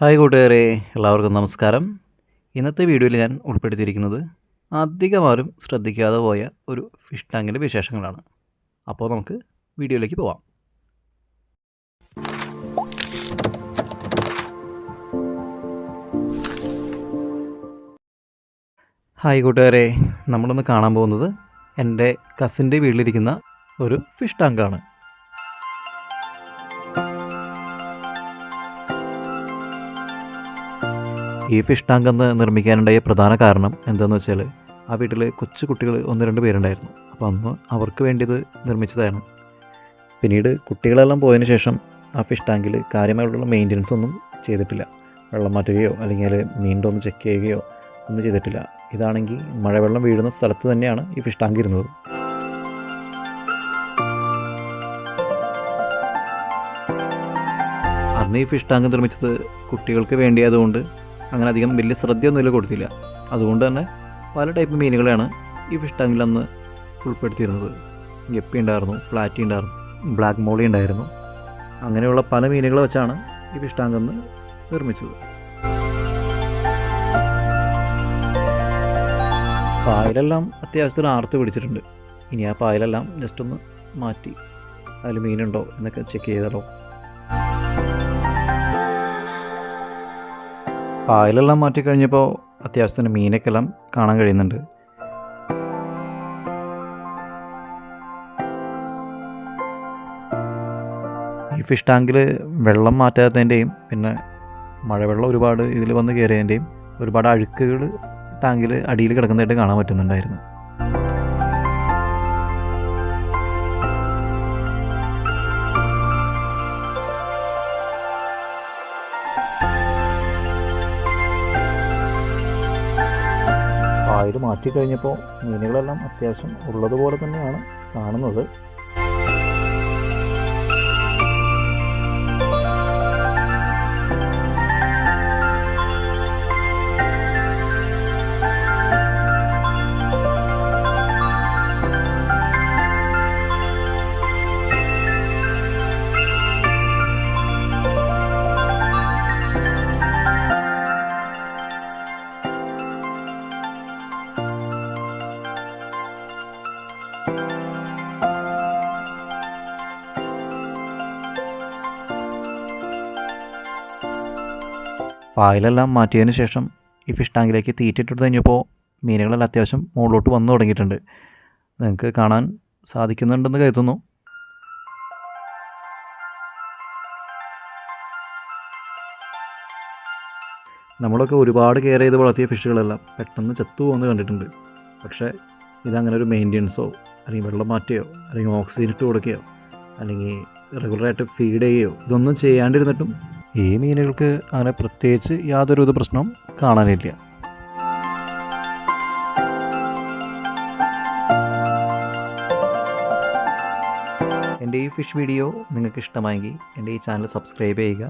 Hi കൂട്ടുകാരെ എല്ലാവർക്കും നമസ്കാരം. ഇന്നത്തെ വീഡിയോയിൽ ഞാൻ ഉൾപ്പെടുത്തിയിരിക്കുന്നത് അധികമാരും ശ്രദ്ധിക്കാതെ പോയ ഒരു ഫിഷ് ടാങ്കിന്റെ വിശേഷങ്ങളാണ്. അപ്പോൾ നമുക്ക് വീഡിയോയിലേക്ക് പോവാം. ഹായ് കൂട്ടുകാരെ നമ്മളിന്ന് കാണാൻ പോകുന്നത് എന്റെ കസിന്റെ വീട്ടിലിരിക്കുന്ന ഒരു ഫിഷ് ടാങ്കാണ് ഈ ഫിഷ് ടാങ്ക് എന്ന് നിർമ്മിക്കാനുണ്ടായ പ്രധാന കാരണം എന്താണെന്ന് വെച്ചാൽ ആ വീട്ടിൽ കൊച്ചു കുട്ടികൾ ഒന്ന് രണ്ട് പേരുണ്ടായിരുന്നു. അപ്പോൾ അന്ന് അവർക്ക് വേണ്ടി ഇത് നിർമ്മിച്ചതായിരുന്നു. പിന്നീട് കുട്ടികളെല്ലാം പോയതിന് ശേഷം ആ ഫിഷ് ടാങ്കിൽ കാര്യമായിട്ടുള്ള മെയിന്റനൻസ് ഒന്നും ചെയ്തിട്ടില്ല. വെള്ളം മാറ്റുകയോ അല്ലെങ്കിൽ മീനിന്റെ ഒന്ന് ചെക്ക് ചെയ്യുകയോ ഒന്നും ചെയ്തിട്ടില്ല. ഇതാണെങ്കിൽ മഴവെള്ളം വീഴുന്ന സ്ഥലത്ത് തന്നെയാണ് ഈ ഫിഷ് ടാങ്ക് ഇരുന്നത്. അന്ന് ഈ ഫിഷ് ടാങ്ക് നിർമ്മിച്ചത് കുട്ടികൾക്ക് വേണ്ടിയായതുകൊണ്ട് അങ്ങനെ അധികം വലിയ ശ്രദ്ധയൊന്നും ഇല്ല കൊടുത്തില്ല. അതുകൊണ്ട് തന്നെ പല ടൈപ്പ് മീനുകളെയാണ് ഈ ഫിഷ് ടാങ്കിൽ അന്ന് ഉൾപ്പെടുത്തിയിരുന്നത്. ഗപ്പി ഉണ്ടായിരുന്നു ഫ്ലാറ്റി ഉണ്ടായിരുന്നു ബ്ലാക്ക് മോളി ഉണ്ടായിരുന്നു. അങ്ങനെയുള്ള പല മീനുകൾ വെച്ചാണ് ഈ ഫിഷ് ടാങ്ക് അന്ന് നിർമ്മിച്ചത്. പായലെല്ലാം അത്യാവശ്യത്തിന് ആർത്ത് പിടിച്ചിട്ടുണ്ട്. ഇനി ആ പായലെല്ലാം ജസ്റ്റ് ഒന്ന് മാറ്റി. അതിൽ മീനുണ്ടോ എന്നൊക്കെ ചെക്ക് ചെയ്താലോ. പായലെല്ലാം മാറ്റിക്കഴിഞ്ഞപ്പോൾ അത്യാവശ്യത്തിന് മീനക്കെല്ലാം കാണാൻ കഴിയുന്നുണ്ട്. ഈ ഫിഷ് ടാങ്കിൽ വെള്ളം മാറ്റാത്തതിന്റെയും പിന്നെ മഴവെള്ളം ഒരുപാട് ഇതിൽ വന്ന് കയറിയതിന്റെയും ഒരുപാട് അഴുക്കുകൾ ടാങ്കിൽ അടിയിൽ കിടക്കുന്നതായിട്ട് കാണാൻ പറ്റുന്നുണ്ടായിരുന്നു. പായൽ മാറ്റി കഴിഞ്ഞപ്പോൾ മീനുകളെല്ലാം അത്യാവശ്യം ഉള്ളതുപോലെ തന്നെയാണ് കാണുന്നത്. പായലെല്ലാം മാറ്റിയതിന് ശേഷം ഈ ഫിഷ് ടാങ്കിലേക്ക് തീറ്റിട്ട് കഴിഞ്ഞപ്പോൾ മീനുകളെല്ലാം അത്യാവശ്യം മുകളിലോട്ട് വന്നു തുടങ്ങിയിട്ടുണ്ട്. നിങ്ങൾക്ക് കാണാൻ സാധിക്കുന്നുണ്ടെന്ന് കരുതുന്നു. നമ്മളൊക്കെ ഒരുപാട് കെയർ ചെയ്ത് വളർത്തിയ ഫിഷുകളെല്ലാം പെട്ടെന്ന് ചത്തു പോകുന്നത് കണ്ടിട്ടുണ്ട്. പക്ഷേ ഇതങ്ങനെ ഒരു മെയിന്റെനൻസോ അല്ലെങ്കിൽ വെള്ളം മാറ്റുകയോ അല്ലെങ്കിൽ ഓക്സിജൻ ഇട്ട് കൊടുക്കുകയോ അല്ലെങ്കിൽ റെഗുലറായിട്ട് ഫീഡ് ചെയ്യുകയോ ഇതൊന്നും ചെയ്യാണ്ടിരുന്നിട്ടും ഈ മീനുകൾക്ക് അങ്ങനെ പ്രത്യേകിച്ച് യാതൊരു പ്രശ്നവും കാണാനില്ല. എന്റെ ഈ ഫിഷ് വീഡിയോ നിങ്ങൾക്ക് ഇഷ്ടമായെങ്കിൽ എന്റെ ഈ ചാനൽ സബ്സ്ക്രൈബ് ചെയ്യുക.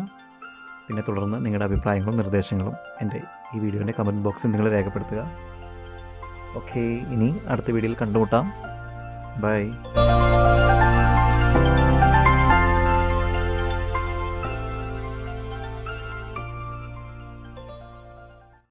പിന്നെ തുടർന്ന് നിങ്ങളുടെ അഭിപ്രായങ്ങളും നിർദ്ദേശങ്ങളും എന്റെ ഈ വീഡിയോന്റെ കമന്റ് ബോക്സിൽ നിങ്ങൾ രേഖപ്പെടുത്തുക. ഓക്കെ ഇനി അടുത്ത വീഡിയോയിൽ കണ്ടുമുട്ടാം. ബൈ